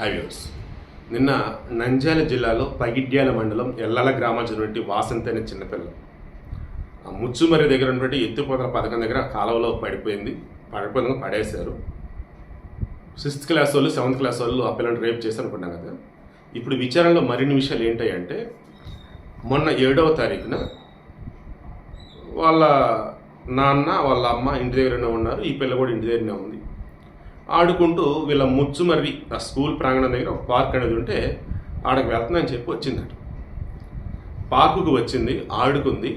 Highways. నిన్న నంద్యాల జిల్లాలో పగిడ్యాల మండలం ఎల్లల గ్రామం చెందినటువంటి వాసంతి అనే చిన్నపిల్ల. ఆ ముచ్చుమర్రి దగ్గర ఉన్నటువంటి ఎత్తిపోతల పథకం దగ్గర కాలువలో పడిపోయింది. పడిపోయిన పడేశారు. సిక్స్త్ క్లాస్ వాళ్ళు సెవెంత్ క్లాస్ వాళ్ళు ఆ పిల్లలు రేప్ చేశారు అనుకున్నాం కదా. ఇప్పుడు విచారణలో మరిన్ని విషయాలు ఏంటంటే మొన్న ఏడవ తారీఖున వాళ్ళ నాన్న వాళ్ళ అమ్మ ఇంటి దగ్గరనే ఉన్నారు. ఈ పిల్ల కూడా ఇంటి దగ్గరనే ఉంది. ఆడుకుంటూ వీళ్ళ ముచ్చుమర్రి ఆ స్కూల్ ప్రాంగణం దగ్గర ఒక పార్క్ అనేది ఉంటే ఆడకు వెళ్తుందని చెప్పి వచ్చిందట. పార్కుకు వచ్చింది ఆడుకుంది.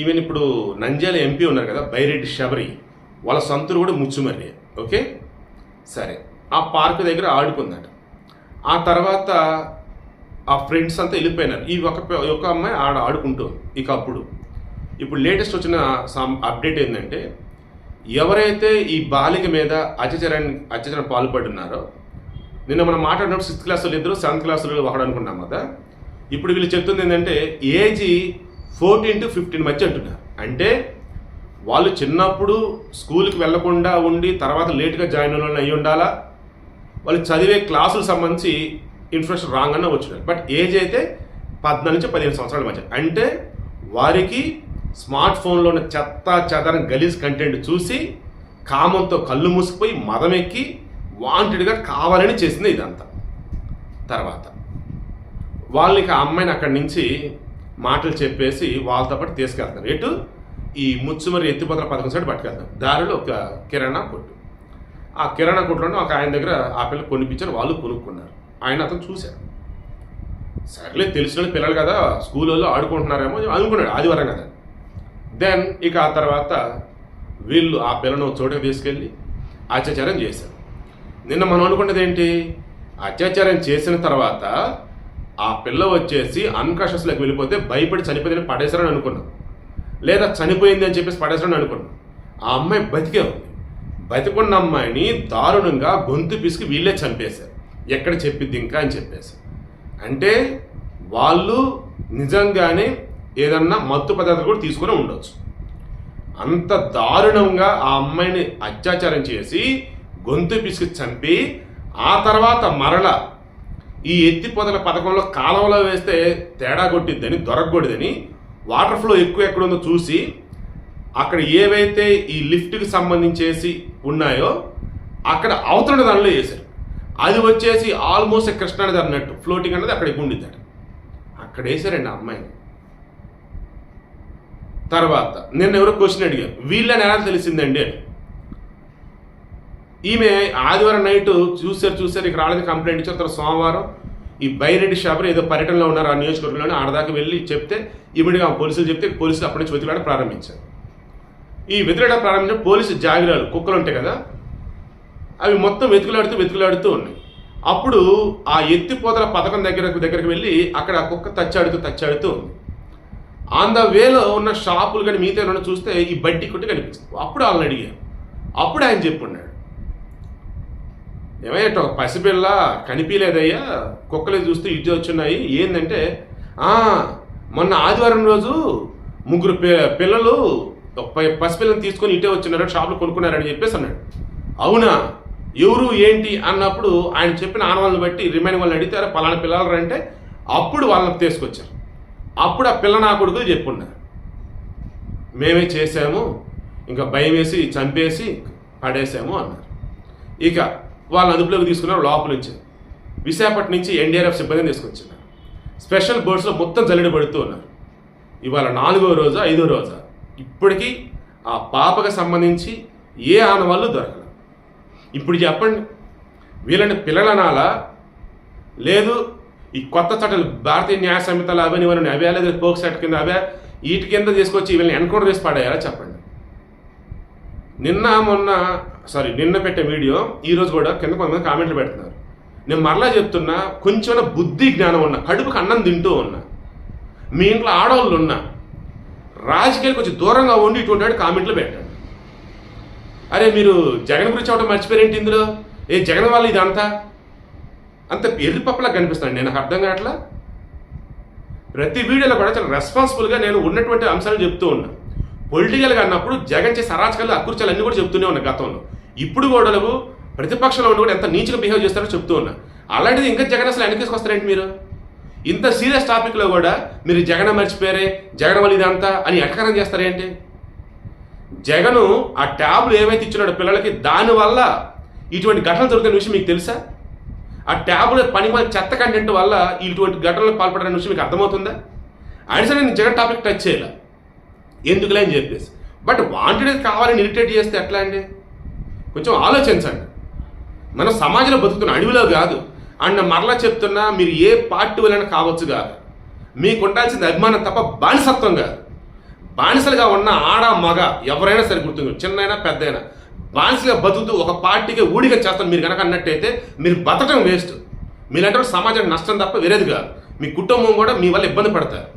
ఈవెన్ ఇప్పుడు నంజాల ఎంపీ ఉన్నారు కదా బైరెడ్డి శబరి వాళ్ళ సంతులు కూడా ముచ్చుమర్రి ఓకే? సరే ఆ పార్క్ దగ్గర ఆడుకుందట. ఆ తర్వాత ఆ ఫ్రెండ్స్ అంతా వెళ్ళిపోయినారు. ఈ ఒక ఒక అమ్మాయి ఆడ ఆడుకుంటుంది ఇక అప్పుడు. ఇప్పుడు లేటెస్ట్ వచ్చిన అప్డేట్ ఏంటంటే ఎవరైతే ఈ బాలిక మీద అత్యాచారాన్ని అత్యాచారం పాల్పడున్నారో నిన్న మనం మాట్లాడినప్పుడు సిక్స్త్ క్లాసులు ఇద్దరు సెవెంత్ క్లాసులు ఒకడు అనుకున్నాం కదా. ఇప్పుడు వీళ్ళు చెప్తుంది ఏంటంటే ఏజ్ ఫోర్టీన్ టు ఫిఫ్టీన్ మధ్య అంటున్నారు. అంటే వాళ్ళు చిన్నప్పుడు స్కూల్కి వెళ్ళకుండా ఉండి తర్వాత లేట్గా జాయిన్ అవ్వాలని వాళ్ళు ఉండాలా? వాళ్ళు చదివే క్లాసులకు సంబంధించి ఇన్ఫర్మేషన్ రాంగ్ అన్న వచ్చినారు బట్ ఏజ్ అయితే పద్నాలుగు నుంచి పదిహేను సంవత్సరాల మధ్య. అంటే వారికి స్మార్ట్ ఫోన్లో ఉన్న చెత్త చెదరం గలీజ్ కంటెంట్ చూసి కామంతో కళ్ళు మూసుకుపోయి మదం ఎక్కి వాంటెడ్గా కావాలని చేసింది ఇదంతా. తర్వాత వాళ్ళకి ఆ అమ్మాయిని అక్కడి నుంచి మాటలు చెప్పేసి వాళ్ళతో పాటు తీసుకెళ్తారు. ఎటు? ఈ ముచ్చుమరి ఎత్తిపోతల పథకం సైడ్ పట్టుకెళ్తారు. దారిలో ఒక కిరాణా కొట్టు. ఆ కిరాణా కొట్టులోనే ఒక ఆయన దగ్గర ఆ పిల్ల కొనిపించారు. వాళ్ళు కొనుక్కున్నారు. ఆయన అతను చూశారు. సర్లే తెలిసిన పిల్లలు కదా స్కూల్లో ఆడుకుంటున్నారేమో అనుకున్నాడు. ఆదివారం కదా. దెన్ ఇక ఆ తర్వాత వీళ్ళు ఆ పిల్లను ఒక తీసుకెళ్ళి అత్యాచారం చేశారు. నిన్న మనం అనుకున్నది ఏంటి? అత్యాచారం చేసిన తర్వాత ఆ పిల్ల వచ్చేసి అన్కాషస్లోకి వెళ్ళిపోతే భయపడి చనిపోయిందని పడేశారని అనుకున్నాం. లేదా చనిపోయింది అని చెప్పేసి పడేశారని అనుకున్నాం. ఆ అమ్మాయి బతికే ఉంది. బతికున్న అమ్మాయిని దారుణంగా గొంతు పిసికి వీళ్ళే చంపేశారు. ఎక్కడ చెప్పిద్ది ఇంకా అని చెప్పేసి. అంటే వాళ్ళు నిజంగానే ఏదన్నా మత్తు పదార్థాలు కూడా తీసుకొని ఉండొచ్చు. అంత దారుణంగా ఆ అమ్మాయిని అత్యాచారం చేసి గొంతు పిసికి చంపి ఆ తర్వాత మరల ఈ ఎత్తిపోతల పథకంలో కాలువలో వేస్తే తేడా కొట్టిద్దని దొరకకూడదని వాటర్ ఫ్లో ఎక్కువ ఎక్కడుందో చూసి అక్కడ ఏవైతే ఈ లిఫ్ట్కి సంబంధించేసి ఉన్నాయో అక్కడ అవతల దానిలో వేశారు. అది వచ్చేసి ఆల్మోస్ట్ కృష్ణానది అన్నట్టు ఫ్లోటింగ్ అన్నది అక్కడ ఎక్కువ ఉండిద్దట. అక్కడ వేశారండి ఆ అమ్మాయిని. తర్వాత నిన్న ఎవరో క్వశ్చన్ అడిగారు. వీళ్ళని ఎలా తెలిసిందండి ఈమె ఆదివారం నైట్ చూసారు చూసారు ఇక్కడ రాలేదు కంప్లైంట్ ఇచ్చారు. తర్వాత సోమవారం ఈ బైరెడ్డి షాపర్ ఏదో పర్యటనలో ఉన్నారు ఆ నియోజకవర్గంలోనే ఆడదాకా వెళ్ళి చెప్తే ఇమీడియట్గా పోలీసులు చెప్తే పోలీసులు అప్పటి నుంచి వెతికాడ ప్రారంభించారు. ఈ వెతికాడ ప్రారంభించిన పోలీసు జాగిరాలు కుక్కలు ఉంటాయి కదా అవి మొత్తం వెతుకులాడుతూ వెతుకులాడుతూ ఉన్నాయి. అప్పుడు ఆ ఎత్తిపోతల పథకం దగ్గరకు దగ్గరికి వెళ్ళి అక్కడ ఆ కుక్క తచ్చాడుతూ తచ్చాడుతూ ఉంది. ఆన్ ద వేలో ఉన్న షాపులు కానీ మిగతా ఏమైనా చూస్తే ఈ బడ్డీ కొట్టి కనిపిస్తుంది. అప్పుడు వాళ్ళని అడిగాను అప్పుడు ఆయన చెప్పున్నాడు. ఏమయ్యట ఒక పసిపిల్ల కనిపించలేదయ్యా కుక్కలే చూస్తే ఇది వచ్చున్నాయి. ఏంటంటే మొన్న ఆదివారం రోజు ముగ్గురు పిల్లలు పసిపిల్లని తీసుకొని ఇటే వచ్చినారు షాప్లో కొనుక్కున్నారని చెప్పేసి అన్నాడు. అవునా? ఎవరు ఏంటి అన్నప్పుడు ఆయన చెప్పిన ఆనవాళ్ళని బట్టి రిమైనింగ్ వాళ్ళని అడిగితే పలానా పిల్లలు అంటే అప్పుడు వాళ్ళని తీసుకొచ్చారు. అప్పుడు ఆ పిల్ల నా కొడుకులు చెప్పున్నారు. మేమే చేసాము ఇంకా భయం వేసి చంపేసి పడేసాము అన్నారు. ఇక వాళ్ళని అదుపులోకి తీసుకున్నారు లోపల నుంచి విశాఖపట్నం నుంచి ఎన్డీఆర్ఎఫ్ సిబ్బందిని తీసుకొచ్చారు. స్పెషల్ బోర్డ్స్లో మొత్తం జల్లెడ పడుతూ ఉన్నారు. ఇవాళ నాలుగో రోజా ఐదో రోజా? ఇప్పటికీ ఆ పాపకు సంబంధించి ఏ ఆనవాళ్ళు దొరకలేదు. ఇప్పుడు చెప్పండి వీళ్ళని పిల్లలనాలా? లేదు ఈ కొత్త చట్టాలు భారతీయ న్యాయ సంహితలు అవని ఇవన్నీ అవే లేదా పోక్స్ యాక్ట్ కింద అవే వీటి కింద తీసుకొచ్చి వీళ్ళని ఎన్కౌంటర్ చేసి పడేయాలా చెప్పండి. నిన్న మొన్న సారీ నిన్న పెట్టే వీడియో ఈరోజు కూడా కింద కొంతమంది కామెంట్లు పెడుతున్నారు. నేను మరలా చెప్తున్నా కొంచెం బుద్ధి జ్ఞానం ఉన్నా కడుపుకి అన్నం తింటూ ఉన్నా మీ ఇంట్లో ఆడవాళ్ళు ఉన్నా రాజకీయాలు కొంచెం దూరంగా ఉండి ఇటువంటి కామెంట్లు పెట్టండి. అరే మీరు జగన్ గురించి అవడం మర్చిపోయారేంటి ఇందులో? ఏ జగన్ వాళ్ళు ఇదంతా? అంత ఎర్రి పప్పలా నేను అర్థం కావట్లా? ప్రతి వీడియోలో కూడా చాలా రెస్పాన్సిబుల్గా నేను ఉన్నటువంటి అంశాలు చెప్తూ ఉన్నా. పొలిటికల్గా అన్నప్పుడు జగన్ చేసే అరాచకాలు అకృత్యాలు అన్నీ కూడా చెప్తూనే ఉన్నా గతంలో. ఇప్పుడు కూడా ప్రతిపక్షంలో ఉండి కూడా ఎంత నీచుగా బిహేవ్ చేస్తారో చెప్తూ ఉన్నా. అలాంటిది ఇంకా జగన్ అసలు వెనకేసుకొస్తారేంటి మీరు? ఇంత సీరియస్ టాపిక్లో కూడా మీరు జగన్ మర్చిపోయారే జగన్ వల్ల ఇదంతా అని ఎటకరం చేస్తారేంటి? జగను ఆ ట్యాబ్లు ఏవైతే ఇచ్చినాడో పిల్లలకి దానివల్ల ఇటువంటి ఘటనలు జరుగుతున్న విషయం మీకు తెలుసా? ఆ ట్యాబ్లెట్ పని చెత్త కంటెంట్ వల్ల ఇటువంటి ఘటనలకు పాల్పడడం విషయం మీకు అర్థమవుతుందా? అయినా సరే నేను జగన్ టాపిక్ టచ్ చేయాల. ఎందుకులే అని చెప్పేసి. బట్ వాంటెడ్ కావాలని ఇరిటేట్ చేస్తే ఎట్లా అండి? కొంచెం ఆలోచించండి. మనం సమాజంలో బతుకుతున్న అడవిలో కాదు అండ్ మరలా చెప్తున్నా మీరు ఏ పార్టీ వలన కావచ్చు కాదు. మీకు ఉండాల్సింది అభిమానం తప్ప బానిసత్వం కాదు. బానిసలుగా ఉన్న ఆడ మగ ఎవరైనా సరే గుర్తుంది చిన్నైనా పెద్దయినా బానిసగా బతుకుతూ ఒక పార్టీకి ఊడిగా చేస్తాను మీరు కనుక అన్నట్టయితే మీరు బతకడం వేస్ట్. మీరంటే సమాజానికి నష్టం తప్ప వేరేది కాదు. మీ కుటుంబం కూడా మీ వల్ల ఇబ్బంది పడతారు.